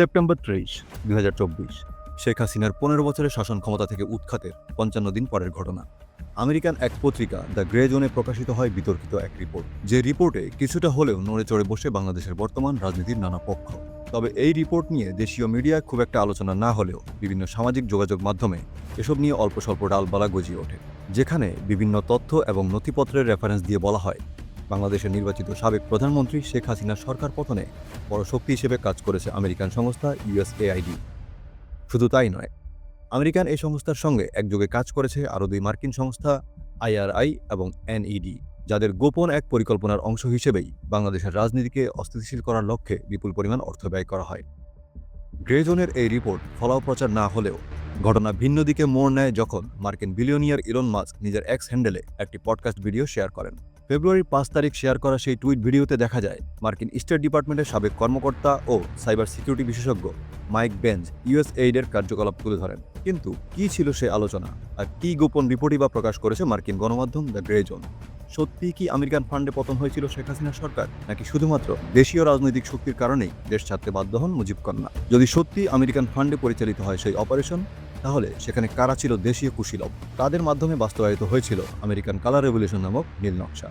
September তেইশ দুই শেখ হাসিনার পনেরো বছরের শাসন ক্ষমতা থেকে উৎখাতের পঞ্চান্ন দিন পরের ঘটনা। আমেরিকান এক পত্রিকা দ্য গ্রে জোনে প্রকাশিত হয় বিতর্কিত এক রিপোর্ট। যে রিপোর্টে কিছুটা হলেও নড়ে চড়ে বসে বাংলাদেশের বর্তমান রাজনীতির নানা পক্ষ। তবে এই রিপোর্ট নিয়ে দেশীয় মিডিয়ায় খুব একটা আলোচনা না হলেও বিভিন্ন সামাজিক যোগাযোগ মাধ্যমে এসব নিয়ে অল্প স্বল্প ডালবালা গজিয়ে ওঠে, যেখানে বিভিন্ন তথ্য এবং নথিপত্রের রেফারেন্স দিয়ে বলা হয় বাংলাদেশের নির্বাচিত সাবেক প্রধানমন্ত্রী শেখ হাসিনার সরকার পতনে বড় শক্তি হিসেবে কাজ করেছে আমেরিকান সংস্থা ইউএসএআইডি শুধু তাই নয়, আমেরিকান এই সংস্থার সঙ্গে একযোগে কাজ করেছে আরও দুই মার্কিন সংস্থা আইআরআই এবং এনইডি যাদের গোপন এক পরিকল্পনার অংশ হিসেবেই বাংলাদেশের রাজনীতিকে অস্থিতিশীল করার লক্ষ্যে বিপুল পরিমাণ অর্থ ব্যয় করা হয়। গ্রে জোনের এই রিপোর্ট ফলাও প্রচার না হলেও ঘটনা ভিন্ন দিকে মোড় নেয় যখন মার্কিন বিলিয়নিয়ার ইলন মাস্ক নিজের এক্স হ্যান্ডেলে একটি পডকাস্ট ভিডিও শেয়ার করেন। ফেব্রুয়ারির পাঁচ তারিখ শেয়ার করা সেই টুইট ভিডিওতে দেখা যায় মার্কিন স্টেট ডিপার্টমেন্টের সাবেক কর্মকর্তা ও সাইবার সিকিউরিটি বিশেষজ্ঞ মাইক বেঞ্জ ইউএস এইডের কার্যকলাপ তুলে ধরেন। কিন্তু কি ছিল সে আলোচনা? আর কি গোপন রিপোর্টই বা প্রকাশ করেছে মার্কিন গণমাধ্যম দ্য গ্রে জোন? সত্যি কি আমেরিকান ফান্ডে পতন হয়েছিল শেখ হাসিনার সরকার? নাকি শুধুমাত্র দেশীয় রাজনৈতিক শক্তির কারণেই দেশ ছাড়তে বাধ্য হন মুজিব কন্যা? যদি সত্যি আমেরিকান ফান্ডে পরিচালিত হয় সেই অপারেশন তাহলে সেখানে কারা ছিল দেশীয় কুশীলব? তাদের মাধ্যমে বাস্তবায়িত হয়েছিল আমেরিকান কালার রেভলিউশন নামক নীল নকশা।